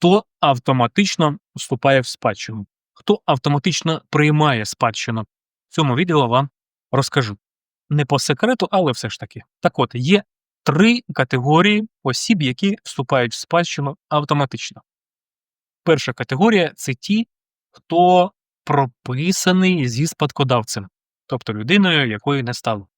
хто автоматично вступає в спадщину, хто автоматично приймає спадщину. В цьому відео вам розкажу. Не по секрету, але все ж таки. Так от, є три категорії осіб, які вступають в спадщину автоматично. Перша категорія це ті, хто прописаний зі спадкодавцем, тобто людиною, якої не стало.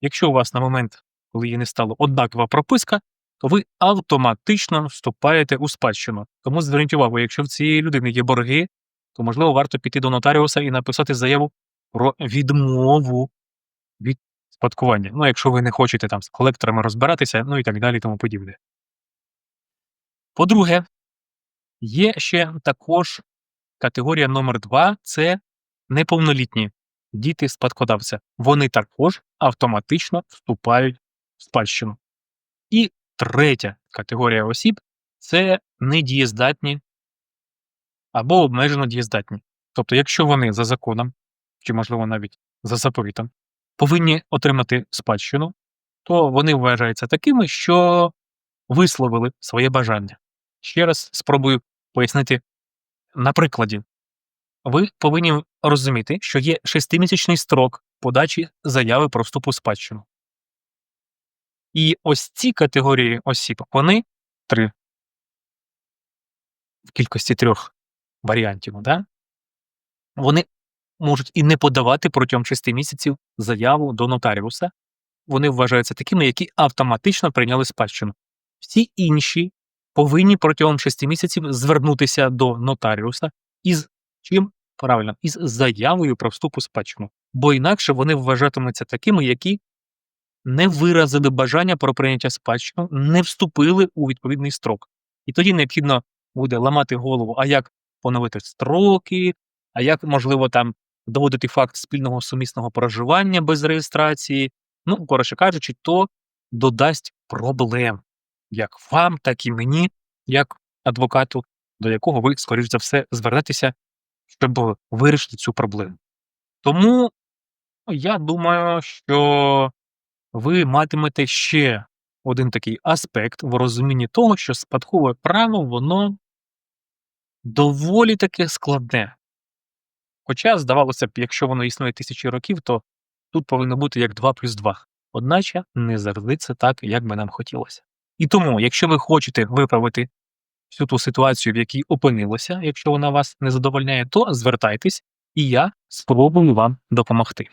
Якщо у вас на момент, коли її не стало, однакова прописка, то ви автоматично вступаєте у спадщину. Тому зверніть увагу, якщо в цієї людини є борги, то можливо варто піти до нотаріуса і написати заяву про відмову від спадкування. Ну, якщо ви не хочете там з колекторами розбиратися, ну і так далі, тому подібне. По-друге, є ще також категорія номер 2 це неповнолітні діти спадкодавця. Вони також автоматично вступають в спадщину. І третя категорія осіб це недієздатні або обмежено дієздатні. Тобто, якщо вони за законом, чи, можливо, навіть за заповітом, повинні отримати спадщину, то вони вважаються такими, що висловили своє бажання. Ще раз спробую пояснити на прикладі. Ви повинні розуміти, що є шестимісячний строк подачі заяви про вступ у спадщину. І ось ці категорії осіб, вони три в кількості трьох варіантів, да? вони можуть і не подавати протягом шести місяців заяву до нотаріуса. Вони вважаються такими, які автоматично прийняли спадщину. Всі інші повинні протягом шести місяців звернутися до нотаріуса із чим правильно, із заявою про вступ у спадщину, бо інакше вони вважатимуться такими, які не виразили бажання про прийняття спадщину, не вступили у відповідний строк. І тоді необхідно буде ламати голову, а як поновити строки, а як, можливо, там доводити факт спільного сумісного проживання без реєстрації. Ну, коротше кажучи, то додасть проблем як вам, так і мені, як адвокату, до якого ви, скоріш за все, звернетеся, щоб вирішити цю проблему. Тому я думаю, що ви матимете ще один такий аспект в розумінні того, що спадкове право, воно доволі таке складне. Хоча, здавалося б, якщо воно існує тисячі років, то тут повинно бути як 2 плюс 2. Одначе не завжди це так, як би нам хотілося. І тому, якщо ви хочете виправити всю ту ситуацію, в якій опинилося, якщо вона вас не задовольняє, то звертайтесь, і я спробую вам допомогти.